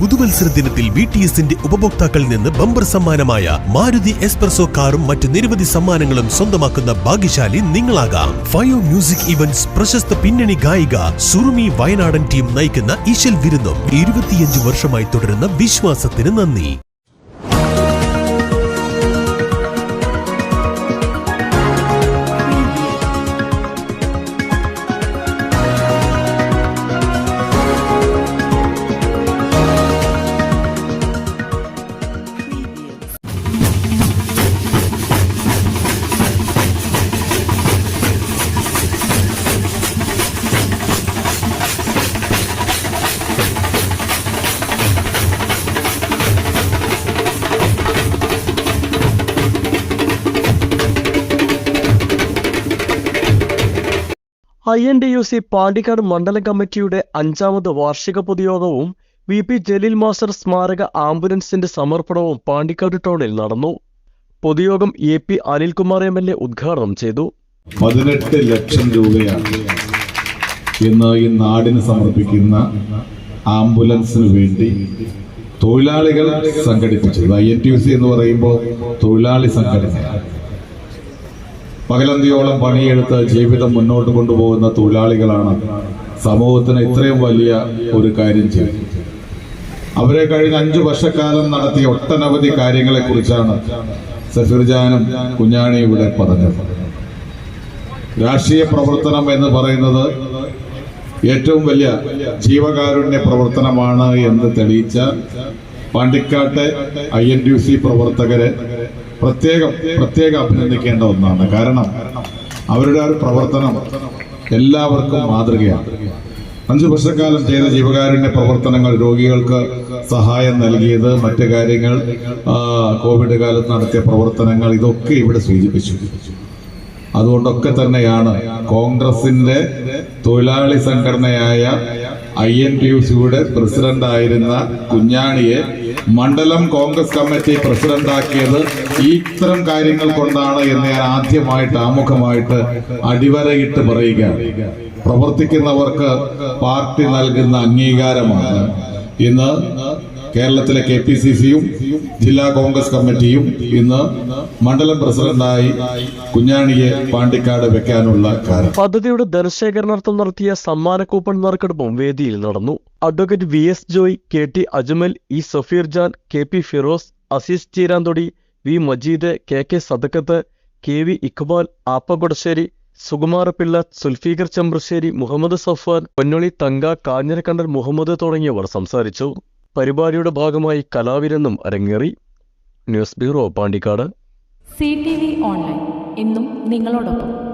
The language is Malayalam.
പുതുവത്സര ദിനത്തിൽ ബി ടി എസിന്റെ ഉപഭോക്താക്കളിൽ നിന്ന് ബമ്പർ സമ്മാനമായ മാരുതി എസ്പ്രസോ കാറും മറ്റ് നിരവധി സമ്മാനങ്ങളും സ്വന്തമാക്കുന്ന ഭാഗ്യശാലി നിങ്ങളാകാം. ഫയോ മ്യൂസിക് ഇവന്റ്സ് പ്രശസ്ത പിന്നണി ഗായിക സുറുമി വയനാടൻ ടീം നയിക്കുന്ന ഈശൽ വിരുന്നും ഇരുപത്തിയഞ്ച് വർഷമായി തുടരുന്ന വിശ്വാസത്തിന് നന്ദി. I N D U C Pandikkad മണ്ഡലം കമ്മിറ്റിയുടെ അഞ്ചാമത് വാർഷിക പൊതുയോഗവും വി പി ജലീൽ മാസ്റ്റർ സ്മാരക ആംബുലൻസിന്റെ സമർപ്പണവും പാണ്ടിക്കാട് ടൗണിൽ നടന്നു. പൊതുയോഗം A P Anilkumar M L A ഉദ്ഘാടനം ചെയ്തു. പതിനെട്ട് ലക്ഷം രൂപയാണ് ഇന്ന് ഈ നാടിന് സമർപ്പിക്കുന്ന ആംബുലൻസിന് വേണ്ടി തൊഴിലാളികൾ സംഘടിപ്പിച്ചത്. I N T U C എന്ന് പറയുമ്പോൾ തൊഴിലാളി സംഘടനയാണ് പകലന്തിയോളം പണിയെടുത്ത് ജീവിതം മുന്നോട്ട് കൊണ്ടുപോകുന്ന തൊഴിലാളികളാണ് സമൂഹത്തിന് ഇത്രയും വലിയ ഒരു കാര്യം ചെയ്തത്. അവരെ കഴിഞ്ഞ അഞ്ചു വർഷക്കാലം നടത്തിയ ഒട്ടനവധി കാര്യങ്ങളെക്കുറിച്ചാണ് സഫീർജാനും കുഞ്ഞാണി ഇവിടെ പറഞ്ഞത്. രാഷ്ട്രീയ പ്രവർത്തനം എന്ന് പറയുന്നത് ഏറ്റവും വലിയ ജീവകാരുണ്യ പ്രവർത്തനമാണ് എന്ന് തെളിയിച്ച പാണ്ടിക്കാട്ടെ ഐ എൻ ഡി സി പ്രവർത്തകരെ പ്രത്യേകം പ്രത്യേകം അഭിനന്ദിക്കേണ്ട ഒന്നാണ്. കാരണം അവരുടെ ഒരു പ്രവർത്തനം എല്ലാവർക്കും മാതൃകയാണ്. അഞ്ചു വർഷക്കാലം ചെയ്ത ജീവകാരുണ്യ പ്രവർത്തനങ്ങൾ രോഗികൾക്ക് സഹായം നൽകിയത് മറ്റു കാര്യങ്ങൾ കോവിഡ് കാലത്ത് നടത്തിയ പ്രവർത്തനങ്ങൾ ഇതൊക്കെ ഇവിടെ സൂചിപ്പിച്ചു. അതുകൊണ്ടൊക്കെ തന്നെയാണ് കോൺഗ്രസിന്റെ തൊഴിലാളി സംഘടനയായ ഐ എൻ ടി യു സിയുടെ പ്രസിഡന്റായിരുന്ന കുഞ്ഞാണിയെ മണ്ഡലം കോൺഗ്രസ് കമ്മിറ്റി പ്രസിഡന്റാക്കിയത് ഇത്തരം കാര്യങ്ങൾ കൊണ്ടാണ് എന്ന് ഞാൻ ആദ്യമായിട്ട് ആമുഖമായിട്ട് അടിവരയിട്ട് പറയുക. പ്രവർത്തിക്കുന്നവർക്ക് പാർട്ടി നൽകുന്ന അംഗീകാരമാണ്. ഇന്ന് കേരളത്തിലെ കെ പി സി സിയും ജില്ലാ കോൺഗ്രസ് കമ്മിറ്റിയും ഇന്ന് മണ്ഡലം പ്രസിഡന്റായി കുഞ്ഞാണിയെ പാണ്ടിക്കാട് വെക്കാനുള്ള കാരണം പദ്ധതിയുടെ ധനശേഖരണാർത്ഥം നടത്തിയ സമ്മാന കൂപ്പൺ നറുക്കെടുപ്പും വേദിയിൽ നടന്നു. Advocate V S Joy K T Ajmal E Safeer Jan K P Firoz Aziz Cheeranthodi V Majeed K K Sadakkath K V Iqbal Appakodassery Sukumarapillai Sulfeeqar Chembrasseri Muhammad Safwan Ponnoli Thanka Kanhirakandan Muhammad തുടങ്ങിയവർ സംസാരിച്ചു. പരിപാടിയുടെ ഭാഗമായി കലാവിരുന്നും അരങ്ങേറി. News bureau Pandikkad. C T V online. എന്നും നിങ്ങളോടൊപ്പം.